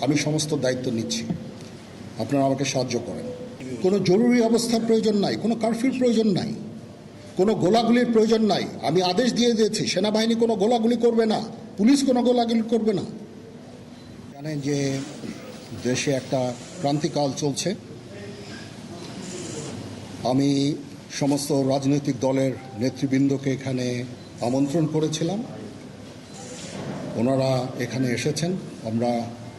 আমি সমস্ত দায়িত্ব নিচ্ছি। আপনারা আমাকে সাহায্য করেন। কোনো জরুরি অবস্থার প্রয়োজন নাই, কোনো কারফিউর প্রয়োজন নাই, কোনো গোলাগুলির প্রয়োজন নাই। আমি আদেশ দিয়ে দিয়েছি, সেনাবাহিনী কোনো গোলাগুলি করবে না, পুলিশ কোনো গোলাগুলি করবে না। জানেন যে দেশে একটা ক্রান্তিকাল চলছে। আমি সমস্ত রাজনৈতিক দলের নেতৃবৃন্দকে এখানে আমন্ত্রণ করেছিলাম। ওনারা এখানে এসেছেন। আমরা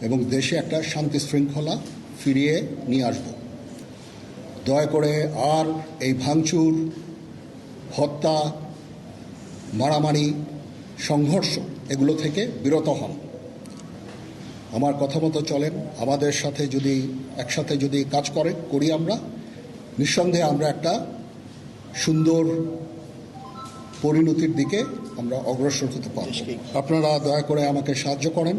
এবং দেশে একটা শান্তি শৃঙ্খলা ফিরিয়ে নিয়ে আসব। দয়া করে আর এই ভাঙচুর হত্যা মারামারি সংঘর্ষ এগুলো থেকে বিরত হন। আমার কথা মতো চলেন আমাদের সাথে যদি একসাথে যদি কাজ করে করি আমরা নিঃসন্দেহে আমরা একটা সুন্দর পরিণতির দিকে আমরা অগ্রসর হতে পারব। আপনারা দয়া করে আমাকে সাহায্য করেন।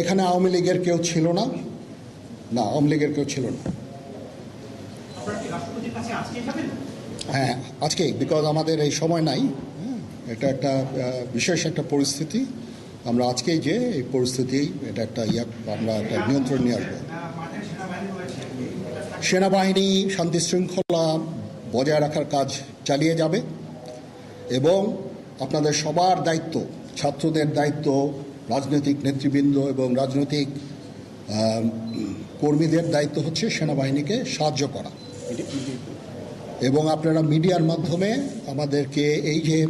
এখানে আওয়ামী লীগের কেউ ছিল না। না আওয়ামী লীগের কেউ ছিল না। হ্যাঁ আজকে বিকজ আমাদের এই সময় নাই। হ্যাঁ, এটা একটা বিশেষ একটা পরিস্থিতি। আমরা আজকেই যে এই পরিস্থিতি এটা একটা ইয়া আমরা একটা নিয়ন্ত্রণ নিয়ে আসব। সেনাবাহিনী শান্তি শৃঙ্খলা বজায় রাখার কাজ চালিয়ে যাবে। এবং আপনাদের সবার দায়িত্ব ছাত্রদের দায়িত্ব রাজনৈতিক নেতৃবৃন্দ এবং রাজনৈতিক কর্মীদের দায়িত্ব হচ্ছে সেনাবাহিনীকে সাহায্য করা। এবং আপনারা মিডিয়ার মাধ্যমে আমাদেরকে এই যে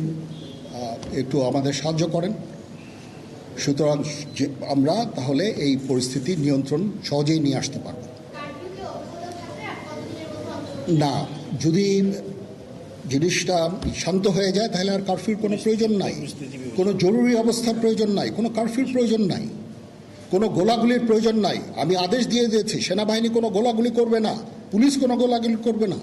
একটু আমাদের সাহায্য করেন। সুতরাং যে আমরা তাহলে এই পরিস্থিতি নিয়ন্ত্রণ সহজেই নিয়ে আসতে পারব। না যদি জিনিসটা শান্ত হয়ে যায় তাহলে আর কারফিউর কোনো প্রয়োজন নাই। কোনো জরুরি অবস্থার প্রয়োজন নাই কোনো কারফিউর প্রয়োজন নাই কোনো গোলাগুলির প্রয়োজন নাই। আমি আদেশ দিয়ে দিয়েছি সেনাবাহিনী কোনো গোলাগুলি করবে না পুলিশ কোনো গোলাগুলি করবে না।